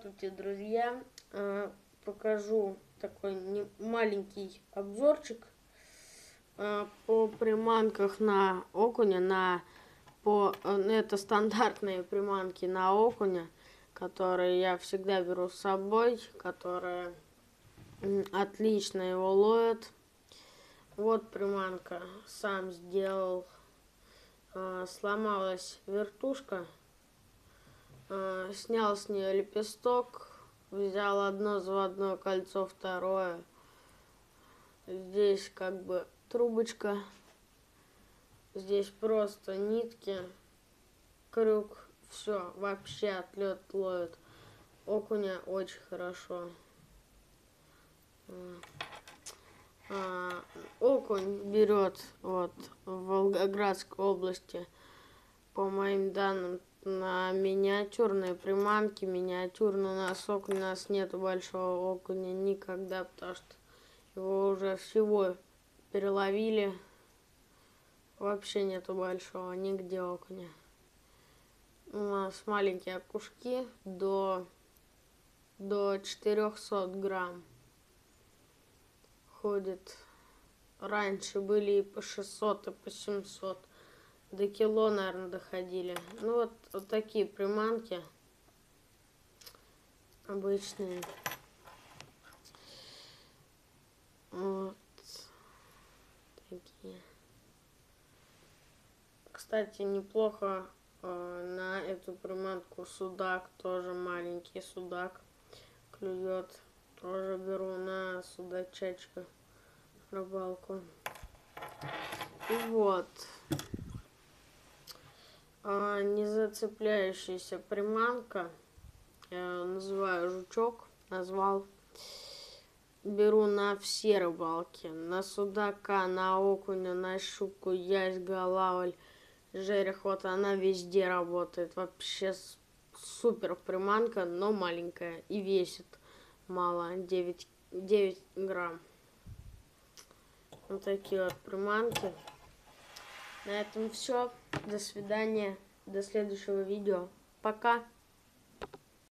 Здравствуйте, друзья! Э, Покажу такой маленький обзорчик э, по приманках на окуня, на по э, ну, это стандартные приманки на окуня, которые я всегда беру с собой, которые отлично его ловят. Вот приманка, сам сделал. Э, Сломалась вертушка. Э, Снял с нее лепесток, взял одно заводное кольцо, второе. Здесь как бы трубочка. Здесь просто нитки, крюк, все, вообще отлет ловит. Окуня очень хорошо. М. А, окунь берет вот в Волгоградской области, по моим данным, на миниатюрные приманки, миниатюрный окунь, у нас нету большого окуня никогда, потому что его уже всего переловили. Вообще нету большого, нигде окуня. У нас маленькие окушки до, до 400 грамм ходит. Раньше были и по 600, и по 700. До кило, наверное, доходили. Ну вот, вот такие приманки. Обычные. Вот. Такие. Кстати, неплохо э, на эту приманку судак, тоже маленький судак клюет. Тоже беру на судачечка рыбалку. И вот. А, незацепляющаяся приманка. Я называю жучок. Назвал. Беру на все рыбалки. На судака, на окуня, на щуку, ясь, голавль, жерех. Вот она везде работает. Вообще супер приманка, но маленькая. И весит мало. 9, 9 грамм. Вот такие вот приманки. На этом все. До свидания. До следующего видео. Пока.